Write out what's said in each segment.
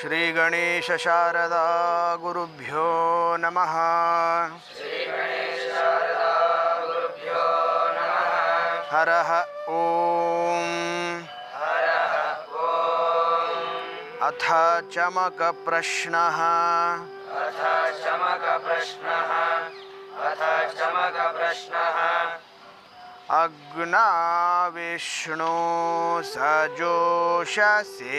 श्रीगणेशशारदा गुरुभ्यो नमः। हरः ॐ अथ चमकप्रश्नः। अथ चमकप्रश्नः अथ चमकप्रश्नः अग्ना विष्णो सजोषसे।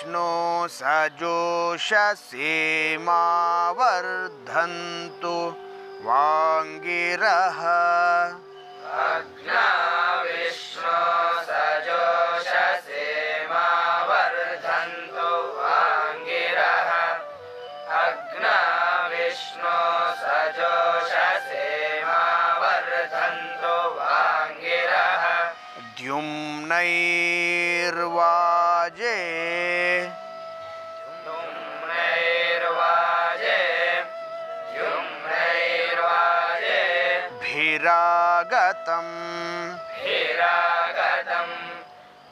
अग्नाविष्णु सजोषसे मा वर्धन्तु वाङ्गिरः। भिरागतम् भिरागतम्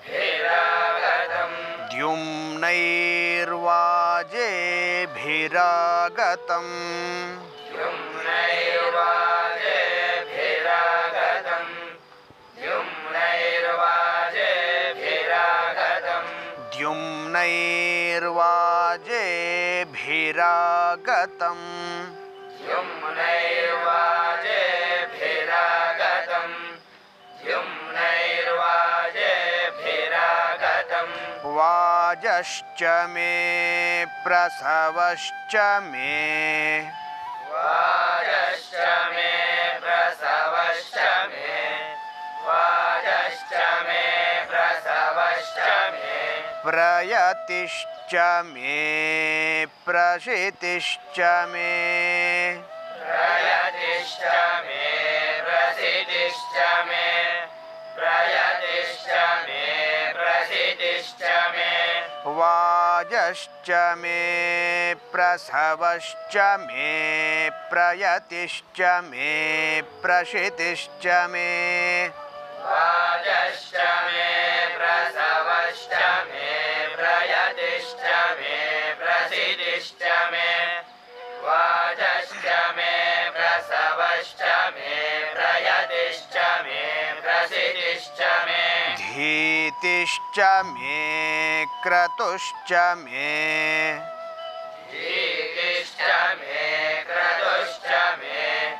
भिरागतम् द्युम्नैर्वाजे भिरागतम् युम्नैर्वाजे भिरागतम् युम्नैर्वाजे भिरागतम् द्युम्नैर्वाजे युम्नैर्वाजे भिरागतम् वाजश्च मे प्रसवश्च मे। वाजश्च मे प्रसवश्च मे। वाजश्च मे प्रसवश्च मे। प्रयतिश्च मे प्रशितिश्च मे। प्रयतिश्च वाजश्च मे प्रसवश्च मे प्रयतिश्च मे प्रशितिश्च मे वाजश्च मे प्रसवश्च मे प्रयतिश्च मे वाजश्च मे प्रसवश्च मे प्रयतिश्च मे प्रसिद्धिश्च मे। धीतिश्च मे क्रतुश्च मे। धीतिश्च मे क्रतुश्च मे।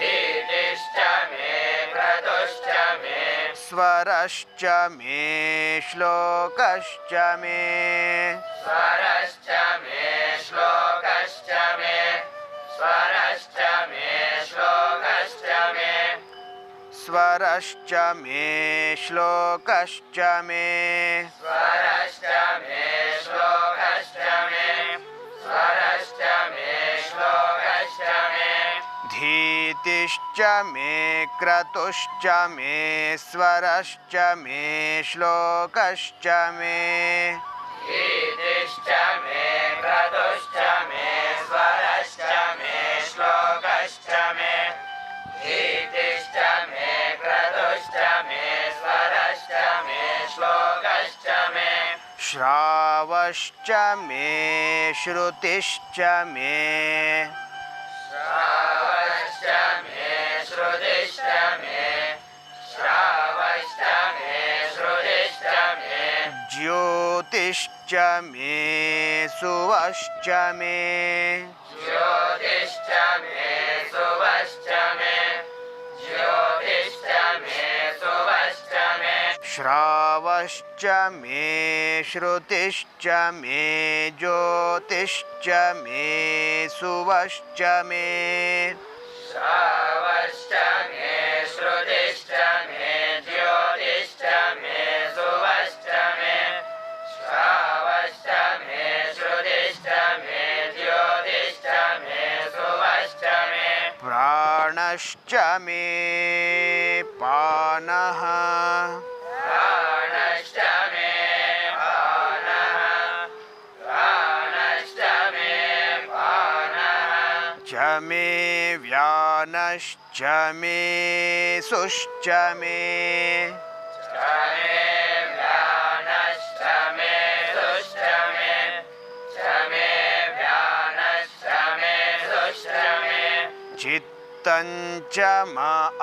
धीतिश्च मे क्रतुश्च मे। स्वरश्च मे श्लोकश्च मे। स्वरश्च मे श्लोकश्च मे। स्वरश्च मे श्लोकश्च मे स्वरश्च मे श्लोकश्च मे स्वरश्च मे श्लोकश्च मे स्वरश्च मे श्लोकश्च मे धीतिश्च मे क्रतुश्च मे स्वरश्च मे श्लोकश्च मे धीतिश्च मे क्रतुश्च मे मे धीतिश्च मे क्रतुश्च मे स्वरश्च मे श्लोकश्च मे श्रावश्च मे श्रुतिश्च मे श्रावश्च मे श्रुतिश्च मे श्रावश्च मे श्रुतिश्च मे ज्योतिश्च मे सुवश्च मे। ज्योतिश्च मे सुवश्च मे। ज्योतिश्च मे सुवश्च मे। श्रावश्च मे श्रुतिश्च मे ज्योतिश्च मे सुवश्च मे। श्रावश्च मे श्रुतिश्च मे ज्योतिश्च मे। प्राणश्च मे पानः प्राणश्च मे पानः प्राणश्च मे पानः च मे व्यानश्च मे सुश्च मे च मे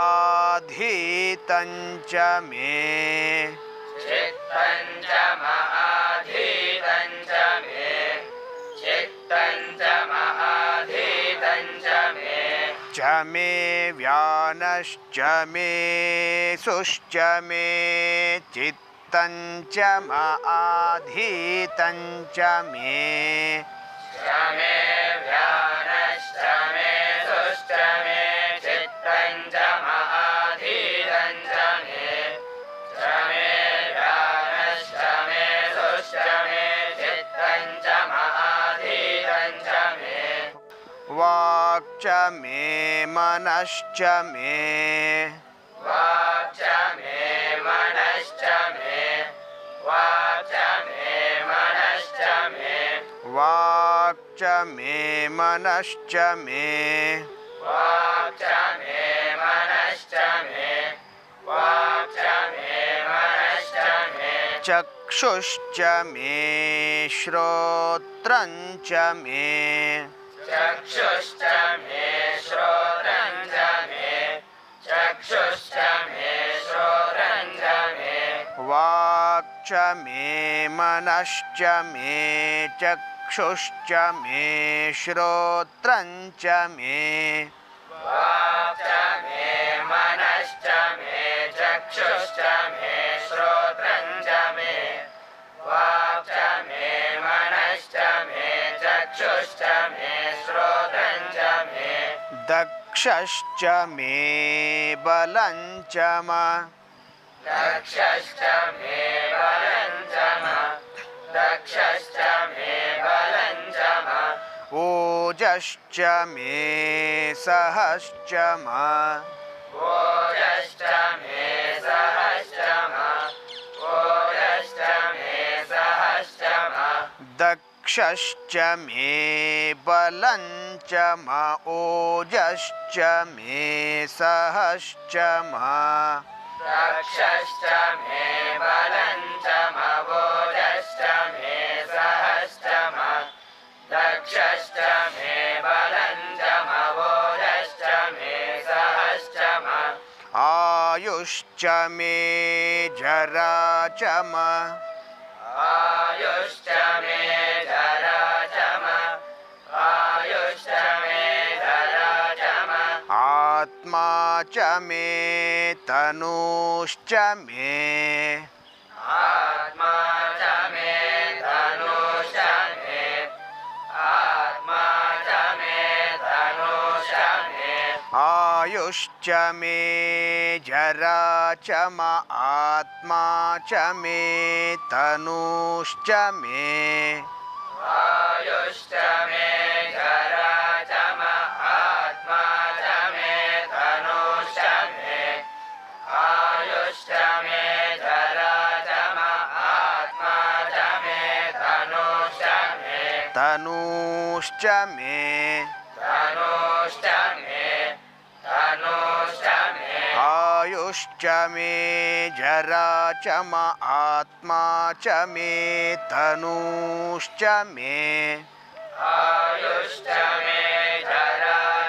च मे। चित्तं च म आधीतं च मे। चित्तं च मे चित्तं च महाधीतं च मे। च मे व्यानश्च मे सुश्च मे। चित्तं च म आधीतं च मे। च मे व्यानश्च मे। वाक् च मे मनश्च मे। वाक् च मे मनश्च मे। वाक् च मे मनश्च मे। वाक् च मे मनश्च मे। वाक् च मे मनश्च मे। वाक् च मे मनश्च मे। चक्षुश्च मे श्रोत्रं च मे। चक्षुश्च मे श्रोत्रं च मे चक्षुश्च मे श्रोत्रं च मे। वाक् च मे मनश्च मे चक्षुश्च मे। श्रोत्रं च मे वाक् च मे मनश्च मे चक्षुश्च मे श्रोत्रं च मे वाक् च मे मनश्च मे चक्षुश्च मे श्रोत्रं च मे। दक्षश्च मे बलं च म। दक्षश्च मे बलं च म। दक्षश्च मे बलं च म। ओजश्च मे सहश्च ओजश्च मे। सहश्च ओजश्च मे सहश्च म। क्षश्च मे वलं च म ओजश्च मे सहश्च मे॑। सहश्चे वलञ्च मो जष्ट मे सहश्च म। सहश्चे वलं च मोष्टं मे सहश्च म। आयुश्च मे जरा च म। आयुश्च मे जरा च म जरा च आत्मा च मे तनुश्च मे आयुश्च मे जरा च म आत्मा च मे तनुश्च मे। आयुश्च मे जरा च म आत्मा च मे धनुश्च मे। आयुश्च मे जरा च म आत्मा च मे धनुश्च मे। तनुश्च मे आयुश्च मे जरा च आत्मा च मे तनुश्च मे। आयुश्च मे जरा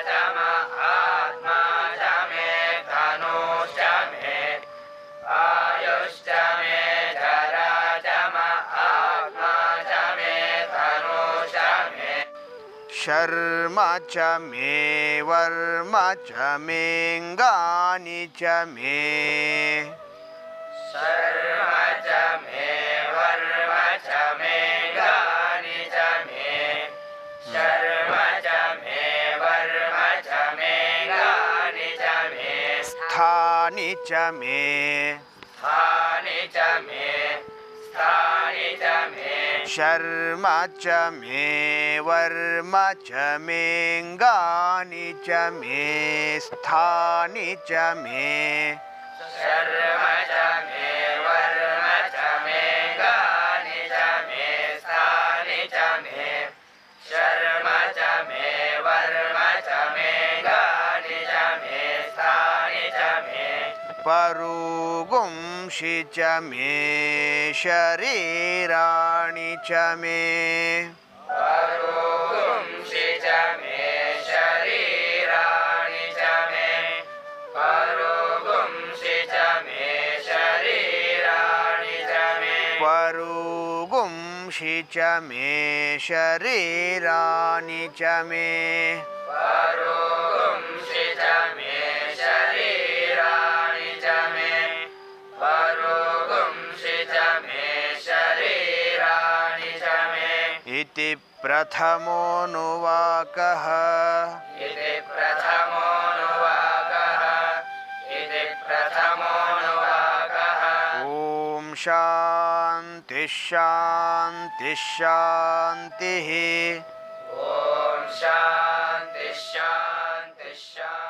शर्म च मे वर्म च मेऽङ्गानि च मे। शर्म च मे वर्म च मे गानि च मे। शर्म च मे वर्म च च मे। स्थानि च मे। स्थानि च मे। स्थानि च मे शर्म च मे वर्म च मेऽङ्गानि च मे स्थानि च मे। शर्म च मे वर्म च मे गानि च मे स्थानि च मे। शर्म च मे वर्म च मे गानि च मे स्थानि च मे। परुगुंषि च मे शरीराणि च मे। परोगुंसि च मे शरीराणि च मे। परोगुंसि च मे शरीराणि च मे। परुगुंषि च मे शरीराणि च मे। इति प्रथमोऽनुवाकः। इति प्रथमोऽनुवाकः। इति प्रथमोऽनुवाकः। ॐ शान्तिः शान्तिः शान्तिः। ॐ शान्ति शान्ति शान्ति।